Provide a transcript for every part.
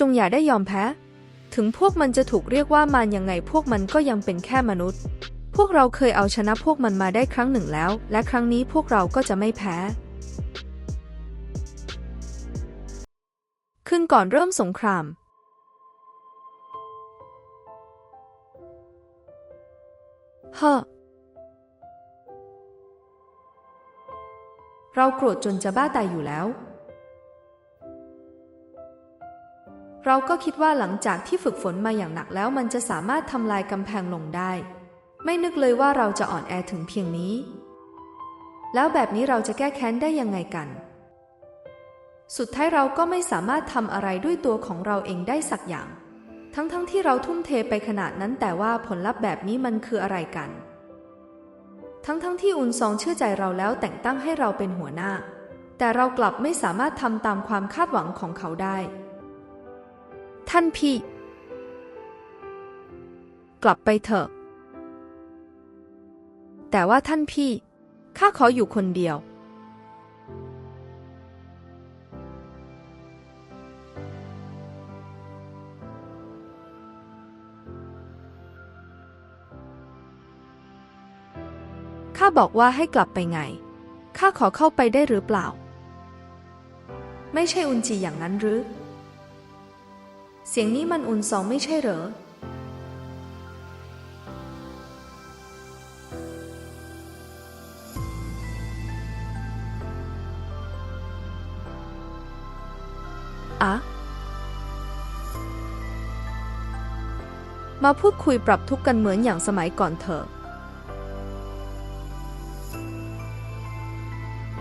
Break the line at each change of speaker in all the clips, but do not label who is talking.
จงอย่าได้ยอมแพ้ ถึงพวกมันจะถูกเรียกว่ามารยังไงพวกมันก็ยังเป็นแค่มนุษย์ พวกเราเคยเอาชนะพวกมันมาได้ครั้งหนึ่งแล้ว และครั้งนี้พวกเราก็จะไม่แพ้ขึ้นก่อนเริ่มสงคราม เฮ้อ เราโกรธจนจะบ้าตายอยู่แล้ว เราก็คิดว่าหลังจากที่ฝึกฝนมาอย่างหนักแล้วมันจะสามารถทำลายกำแพงลงได้ ไม่นึกเลยว่าเราจะอ่อนแอถึงเพียงนี้ แล้วแบบนี้เราจะแก้แค้นได้ยังไงกัน สุดท้ายเราก็ไม่สามารถทำอะไรด้วยตัวของเราเองได้สักอย่าง ทั้งๆทที่เราทุ่มเทไปขนาดนั้นแต่ว่าผลลัพธ์แบบนี้มันคืออะไรกัน ทั้งๆทที่อุนซองเชื่อใจเราแล้วแต่งตั้งให้เราเป็นหัวหน้า แต่เรากลับไม่สามารถทำตามความคาดหวังของเขาได้ ท่านพี่ กลับไปเถอะ แต่ว่าท่านพี่ ข้าขออยู่คนเดียว ข้าบอกว่าให้กลับไปไง ข้าขอเข้าไปได้หรือเปล่า ไม่ใช่อุนจีอย่างนั้นหรือ เสียงนี้มันอุ่นซองไม่ใช่เหรอ อะมาพูดคุยปรับทุกข์กันเหมือนอย่างสมัยก่อนเถอะ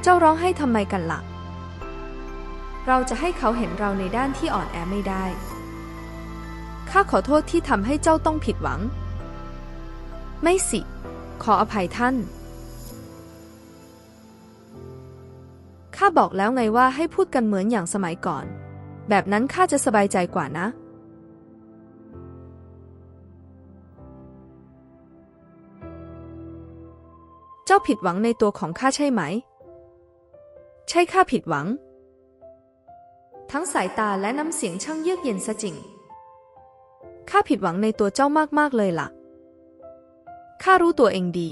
เจ้าร้องให้ทำไมกันละ่ะ เราจะให้เขาเห็นเราในด้านที่อ่อนแอไม่ได้ ข้าขอโทษที่ทำให้เจ้าต้องผิดหวัง ไม่สิ ขออภัยท่าน ข้าบอกแล้วไงว่าให้พูดกันเหมือนอย่างสมัยก่อน แบบนั้นข้าจะสบายใจกว่านะ เจ้าผิดหวังในตัวของข้าใช่ไหม ใช่ข้าผิดหวัง ทั้งสายตาและน้ำเสียงช่างเยือกเย็นซะจริง ข้าผิดหวังในตัวเจ้ามากๆเลยล่ะ ข้ารู้ตัวเองดี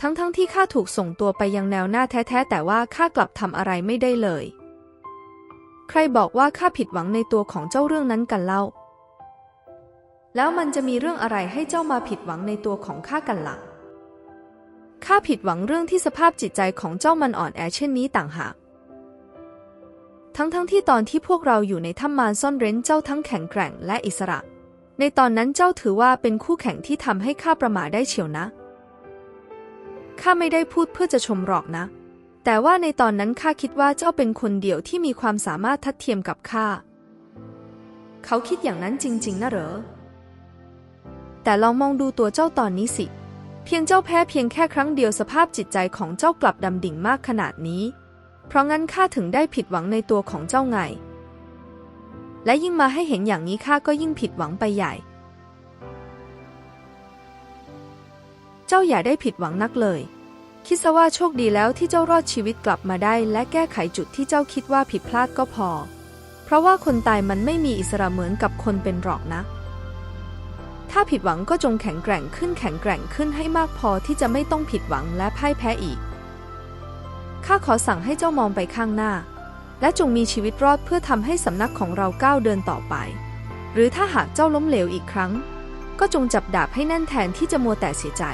ทั้งๆทที่ข้าถูกส่งตัวไปยังแนวหน้าแท้ๆแต่ว่าข้ากลับทำอะไรไม่ได้เลย ใครบอกว่าข้าผิดหวังในตัวของเจ้าเรื่องนั้นกันเล่า แล้วมันจะมีเรื่องอะไรให้เจ้ามาผิดหวังในตัวของข้ากันละ่ะ ข้าผิดหวังเรื่องที่สภาพจิตใจของเจ้ามันอ่อนแอเช่นนี้ต่างหากทั้งๆทที่ตอนที่พวกเราอยู่ในถ้ำมารซ่อนเร้นเจ้าทั้งแข็งแกร่งและอิสระ ในตอนนั้นเจ้าถือว่าเป็นคู่แข่งที่ทำให้ข้าประมาทได้เฉียวนะ ข้าไม่ได้พูดเพื่อจะชมหรอกนะ แต่ว่าในตอนนั้นข้าคิดว่าเจ้าเป็นคนเดียวที่มีความสามารถทัดเทียมกับข้า เขาคิดอย่างนั้นจริง ๆนะเหรอ แต่ลองมองดูตัวเจ้าตอนนี้สิ เพียงเจ้าแพ้เพียงแค่ครั้งเดียวสภาพจิตใจของเจ้ากลับดำดิ่งมากขนาดนี้ เพราะงั้นข้าถึงได้ผิดหวังในตัวของเจ้าไง และยิ่งมาให้เห็นอย่างนี้ข้าก็ยิ่งผิดหวังไปใหญ่ เจ้าอย่าได้ผิดหวังนักเลย คิดซะว่าโชคดีแล้วที่เจ้ารอดชีวิตกลับมาได้ และแก้ไขจุดที่เจ้าคิดว่าผิดพลาดก็พอ เพราะว่าคนตายมันไม่มีอิสระเหมือนกับคนเป็นหรอกนะ ถ้าผิดหวังก็จงแข็งแกร่งขึ้นแข็งแกร่งขึ้นให้มากพอที่จะไม่ต้องผิดหวังและพ่ายแพ้อีก ข้าขอสั่งให้เจ้ามองไปข้างหน้า และจงมีชีวิตรอดเพื่อทำให้สำนักของเราก้าวเดินต่อไป หรือถ้าหากเจ้าล้มเหลวอีกครั้ง ก็จงจับดาบให้แน่นแทนที่จะมัวแต่เสียใจ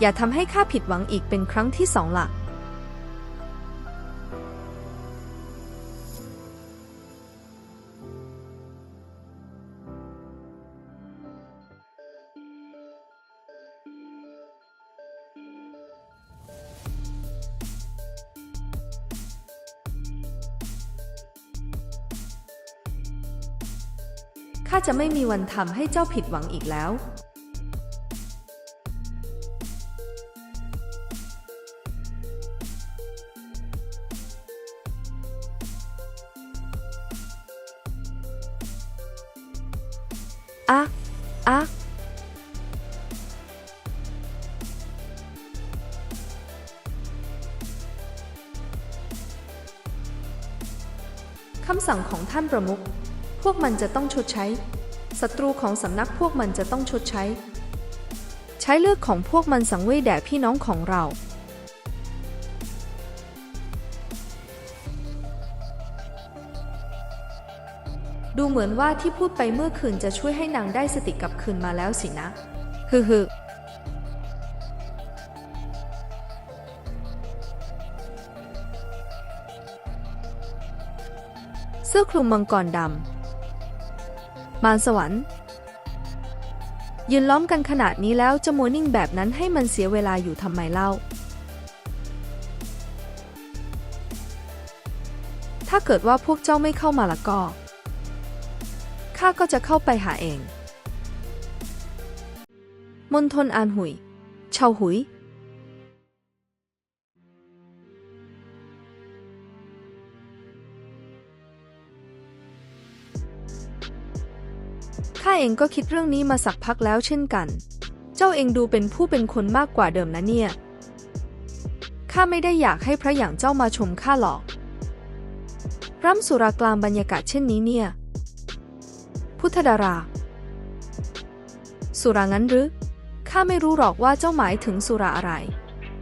อย่าทำให้ข้าผิดหวังอีกเป็นครั้งที่สองละ จะไม่มีวันทำให้เจ้าผิดหวังอีกแล้วอะอะขำสั่งของท่านประมุขพวกมันจะต้องชดใช้ ศัตรูของสำนักพวกมันจะต้องชดใช้ ใช้เลือดของพวกมันสังเวยแด่พี่น้องของเรา ดูเหมือนว่าที่พูดไปเมื่อคืนจะช่วยให้นางได้สติกลับคืนมาแล้วสินะฮึฮึเสื้อคลุมมังกรดำ มารสวรรค์ ยืนล้อมกันขนาดนี้แล้วจะมัวนิ่งแบบนั้นให้มันเสียเวลาอยู่ทำไมเล่า ถ้าเกิดว่าพวกเจ้าไม่เข้ามาละก็ข้าก็จะเข้าไปหาเอง มณฑลอานหุย เชาหุย เองก็คิดเรื่องนี้มาสักพักแล้วเช่นกัน เจ้าเองดูเป็นผู้เป็นคนมากกว่าเดิมนะเนี่ย ข้าไม่ได้อยากให้พระอย่างเจ้ามาชมข้าหรอก ร่ำสุรากลางบรรยากาศเช่นนี้เนี่ย พุทธดารา สุรางั้นหรือ ข้าไม่รู้หรอกว่าเจ้าหมายถึงสุราอะไร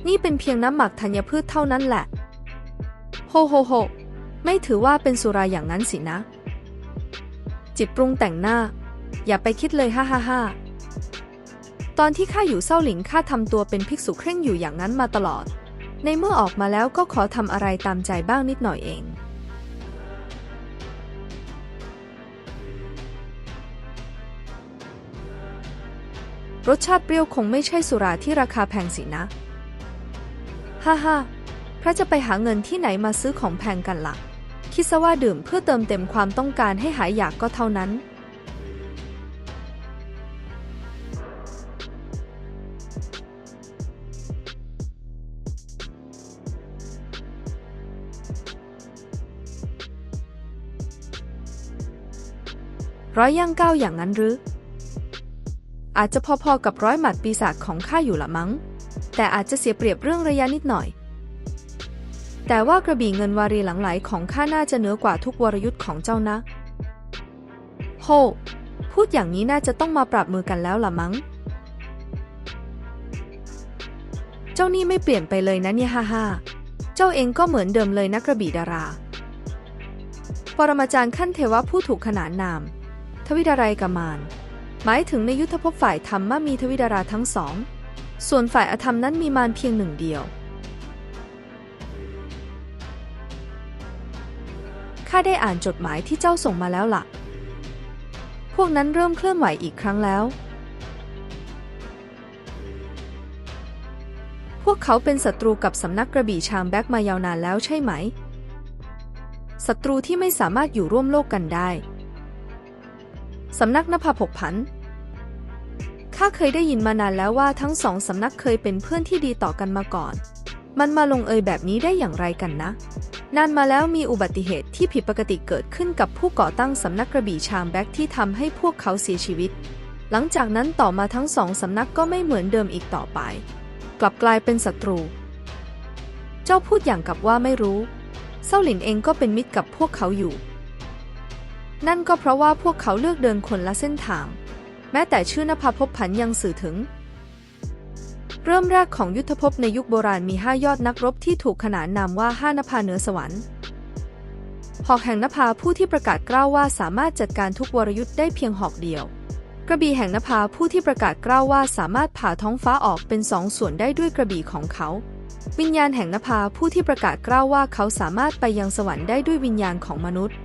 นี่เป็นเพียงน้ำหมักธัญพืชเท่านั้นแหละ โฮโฮโฮ ไม่ถือว่าเป็นสุราอย่างนั้นสินะ จิตปรุงแต่งหน้า อย่าไปคิดเลยฮ่าฮ่าฮ่าตอนที่ข้าอยู่เศร้าหลิงข้าทำตัวเป็นภิกษุเคร่งอยู่อย่างนั้นมาตลอด ในเมื่อออกมาแล้วก็ขอทำอะไรตามใจบ้างนิดหน่อยเอง รสชาติเปรี้ยวคงไม่ใช่สุราที่ราคาแพงสินะ ฮ่าฮ่าพระจะไปหาเงินที่ไหนมาซื้อของแพงกันละ่ะ คิดซะว่าดื่มเพื่อเติมเต็มความต้องการให้หายอยากก็เท่านั้น ร้อยย่างเก้าอย่างนั้นหรือ อาจจะพอๆกับร้อยหมัดปีศาจของข้าอยู่ละมั้ง แต่อาจจะเสียเปรียบเรื่องระยะนิดหน่อย แต่ว่ากระบี่เงินวารีหลังไหลของข้าน่าจะเหนือกว่าทุกวรยุทธ์ของเจ้านะ โฮ พูดอย่างนี้น่าจะต้องมาปรับมือกันแล้วละมั้ง เจ้านี่ไม่เปลี่ยนไปเลยนะเนี่ยฮ่าฮ่าเจ้าเองก็เหมือนเดิมเลยนะกระบี่ดาราปรมาจารย์ขั้นเทวะผู้ถูกขนานนาม ทวิดารายกมาน หมายถึงในยุทธภพฝ่ายธรรมมีทวิดาราทั้งสอง ส่วนฝ่ายอธรรมนั้นมีมารเพียงหนึ่งเดียว ข้าได้อ่านจดหมายที่เจ้าส่งมาแล้วล่ะ พวกนั้นเริ่มเคลื่อนไหวอีกครั้งแล้ว พวกเขาเป็นศัตรูกับสำนักกระบี่ชามแบ็กมายาวนานแล้วใช่ไหม ศัตรูที่ไม่สามารถอยู่ร่วมโลกกันได้ สำนักนภาผกผัน ข้าเคยได้ยินมานานแล้วว่าทั้งสองสำนักเคยเป็นเพื่อนที่ดีต่อกันมาก่อน มันมาลงเอยแบบนี้ได้อย่างไรกันนะ นานมาแล้วมีอุบัติเหตุที่ผิดปกติเกิดขึ้นกับผู้ก่อตั้งสำนักกระบี่ชามแบ็กที่ทำให้พวกเขาเสียชีวิต หลังจากนั้นต่อมาทั้งสองสำนักก็ไม่เหมือนเดิมอีกต่อไป กลับกลายเป็นศัตรู เจ้าพูดอย่างกับว่าไม่รู้เซาหลินเองก็เป็นมิตรกับพวกเขาอยู่ นั่นก็เพราะว่าพวกเขาเลือกเดินคนละเส้นทาง แม้แต่ชื่อนภาพบผันยังสื่อถึง เริ่มแรกของยุทธภพในยุคโบราณมีห้ายอดนักรบที่ถูกขนานนามว่าห้านภาเหนือสวรรค์หอกแห่งนภาผู้ที่ประกาศกล้าวว่าสามารถจัดการทุกวรยุทธ์ได้เพียงหอกเดียว กระบี่แห่งนภาผู้ที่ประกาศกล้าวว่าสามารถผ่าท้องฟ้าออกเป็นสองส่วนได้ด้วยกระบี่ของเขา วิญญาณแห่งนภาผู้ที่ประกาศกล้าวว่าเขาสามารถไปยังสวรรค์ได้ด้วยวิญญาณของมนุษย์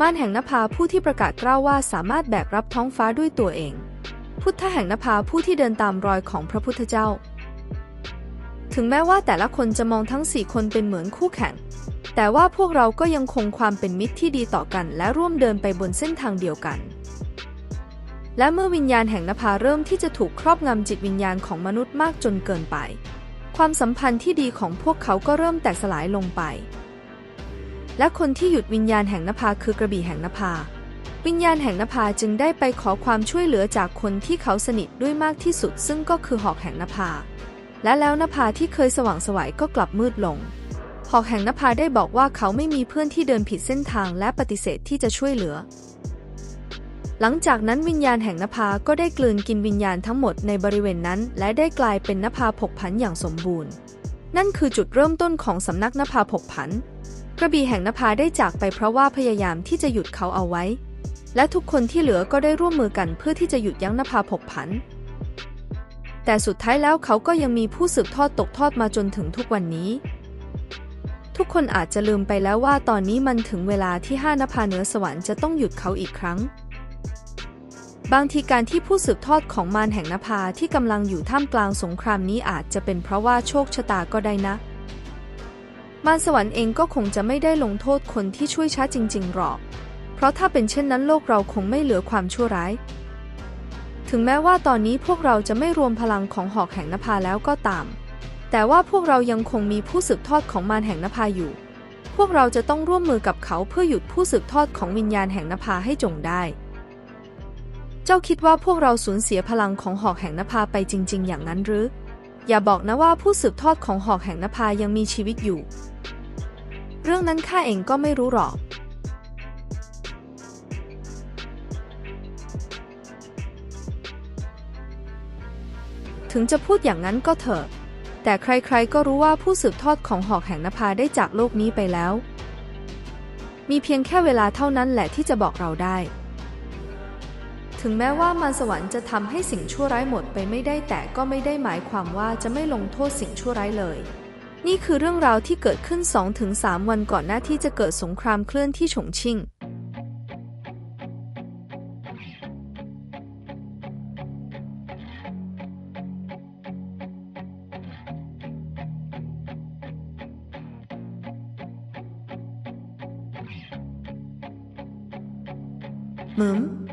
ม่านแห่งนภาผู้ที่ประกาศกล้าวว่าสามารถแบกรับท้องฟ้าด้วยตัวเอง พุทธแห่งนภาผู้ที่เดินตามรอยของพระพุทธเจ้า ถึงแม้ว่าแต่ละคนจะมองทั้งสี่คนเป็นเหมือนคู่แข่ง แต่ว่าพวกเราก็ยังคงความเป็นมิตรที่ดีต่อกัน และร่วมเดินไปบนเส้นทางเดียวกัน และเมื่อวิญญาณแห่งนภาเริ่มที่จะถูกครอบงำจิตวิญญาณของมนุษย์มากจนเกินไป ความสัมพันธ์ที่ดีของพวกเขาก็เริ่มแตกสลายลงไป และคนที่หยุดวิญญาณแห่งนภาคือกระบี่แห่งนภา วิญญาณแห่งนภาจึงได้ไปขอความช่วยเหลือจากคนที่เขาสนิทด้วยมากที่สุด ซึ่งก็คือหอกแห่งนภา และแล้วนภาที่เคยสว่างสวัยก็กลับมืดลง หอกแห่งนภาได้บอกว่าเขาไม่มีเพื่อนที่เดินผิดเส้นทางและปฏิเสธที่จะช่วยเหลือ หลังจากนั้นวิญญาณแห่งนภาก็ได้กลืนกินวิญญาณทั้งหมดในบริเวณนั้น และได้กลายเป็นนภาผกผันอย่างสมบูรณ์ นั่นคือจุดเริ่มต้นของสำนักนภาผกผัน กระบี่แห่งนภาได้จากไปเพราะว่าพยายามที่จะหยุดเขาเอาไว้ และทุกคนที่เหลือก็ได้ร่วมมือกันเพื่อที่จะหยุดยั้งนภาผกผัน แต่สุดท้ายแล้วเขาก็ยังมีผู้สืบทอดตกทอดมาจนถึงทุกวันนี้ ทุกคนอาจจะลืมไปแล้วว่าตอนนี้มันถึงเวลาที่ห้านภาเหนือสวรรค์จะต้องหยุดเขาอีกครั้งบางทีการที่ผู้สืบทอดของมารแห่งนภาที่กำลังอยู่ท่ามกลางสงครามนี้อาจจะเป็นเพราะว่าโชคชะตาก็ได้นะ มารสวรรค์เองก็คงจะไม่ได้ลงโทษคนที่ช่วยช้าจริง ๆ หรอก เพราะถ้าเป็นเช่นนั้นโลกเราคงไม่เหลือความชั่วร้าย ถึงแม้ว่าตอนนี้พวกเราจะไม่รวมพลังของหอกแห่งนภาแล้วก็ตาม แต่ว่าพวกเรายังคงมีผู้สืบทอดของมารแห่งนภาอยู่ พวกเราจะต้องร่วมมือกับเขาเพื่อหยุดผู้สืบทอดของวิญญาณแห่งนภาให้จงได้ เจ้าคิดว่าพวกเราสูญเสียพลังของหอกแห่งนภาไปจริง ๆ อย่างนั้นหรือ อย่าบอกนะว่าผู้สืบทอดของหอกแห่งนภายังมีชีวิตอยู่ เรื่องนั้นข้าเองก็ไม่รู้หรอก ถึงจะพูดอย่างนั้นก็เถอะ แต่ใครๆก็รู้ว่าผู้สืบทอดของหอกแห่งนภาได้จากโลกนี้ไปแล้ว มีเพียงแค่เวลาเท่านั้นแหละที่จะบอกเราได้ ถึงแม้ว่ามารสวรรค์จะทำให้สิ่งชั่วร้ายหมดไปไม่ได้แต่ก็ไม่ได้หมายความว่าจะไม่ลงโทษสิ่งชั่วร้ายเลย นี่คือเรื่องราวที่เกิดขึ้น 2-3 วันก่อนหน้าที่จะเกิดสงครามเคลื่อนที่ฉงชิ่งมึม